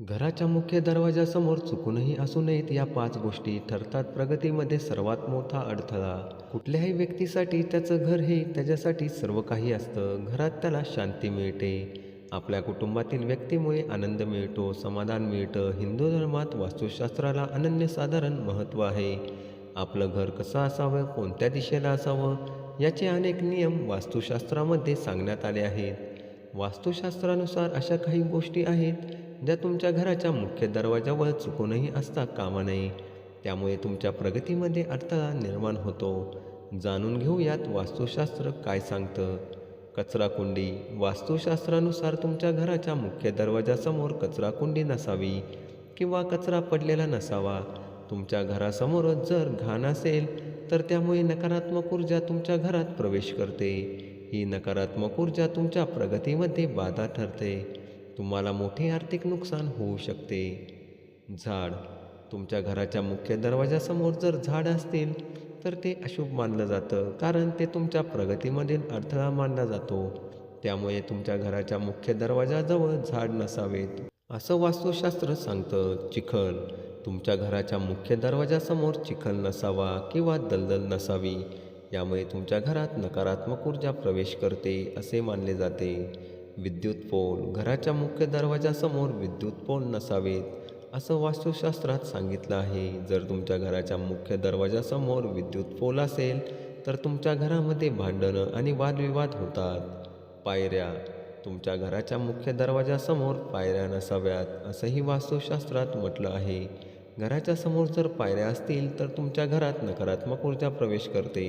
घराच्या मुख्य दरवाजासमोर चुकूनही असू नयेत या पाच गोष्टी ठरतात प्रगतीमध्ये सर्वात मोठा अडथळा. कुठल्याही व्यक्तीसाठी त्याचं घर हे त्याच्यासाठी सर्व काही असतं. घरात त्याला शांती मिळते. आपल्या कुटुंबातील व्यक्तीमुळे आनंद मिळतो समाधान मिळतं. हिंदू धर्मात वास्तुशास्त्राला अनन्यसाधारण महत्त्व आहे. आपलं घर कसं असावं कोणत्या दिशेला असावं याचे अनेक नियम वास्तुशास्त्रामध्ये सांगण्यात आले आहेत. वास्तुशास्त्रानुसार अशा काही गोष्टी आहेत ज्या तुमच्या घराच्या मुख्य दरवाजावर चुकूनही असता कामा नये. त्यामुळे तुमच्या प्रगतीमध्ये अडथळा निर्माण होतो. जाणून घेऊयात वास्तुशास्त्र काय सांगतं? कचरा कुंडी वास्तुशास्त्रानुसार तुमच्या घराच्या मुख्य दरवाजासमोर कचरा कुंडी नसावी किंवा कचरा पडलेला नसावा. तुमच्या घरासमोरच जर घाण असेल तर त्यामुळे नकारात्मक ऊर्जा तुमच्या घरात प्रवेश करते. ही नकारात्मक ऊर्जा तुमच्या प्रगतीमध्ये बाधा ठरते. तुम्हाला मोठे आर्थिक नुकसान होऊ शकते. झाड. तुमच्या घराच्या मुख्य दरवाजासमोर जर झाड असतील तर ते अशुभ मानलं जातं कारण ते तुमच्या प्रगतीमधील अडथळा मानला जातो. त्यामुळे तुमच्या घराच्या मुख्य दरवाजाजवळ झाड नसावेत. असं वास्तुशास्त्र सांगतं चिखल. तुमच्या घराच्या मुख्य दरवाजासमोर चिखल नसावा किंवा दलदल नसावी. यामुळे तुमच्या घरात नकारात्मक ऊर्जा प्रवेश करते असे मानले जाते. विद्युत पोल घराच्या मुख्य दरवाजासमोर विद्युत पोल नसावेत असं वास्तुशास्त्रात सांगितलं आहे. जर तुमच्या घराच्या मुख्य दरवाजासमोर विद्युत पोल असेल तर तुमच्या घरामध्ये भांडणं आणि वादविवाद होतात. पायऱ्या तुमच्या घराच्या मुख्य दरवाजासमोर पायऱ्या नसाव्यात असंही वास्तुशास्त्रात म्हटलं आहे. घराच्या समोर जर पायऱ्या असतील तर तुमच्या घरात नकारात्मक ऊर्जा प्रवेश करते.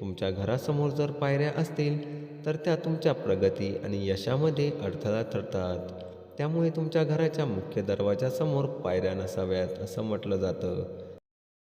तुमच्या घरासमोर जर पायऱ्या असतील तर त्या तुमच्या प्रगती आणि यशामध्ये अडथळा ठरतात. त्यामुळे तुमच्या घराच्या मुख्य दरवाजासमोर पायऱ्या नसाव्यात असं म्हटलं जातं.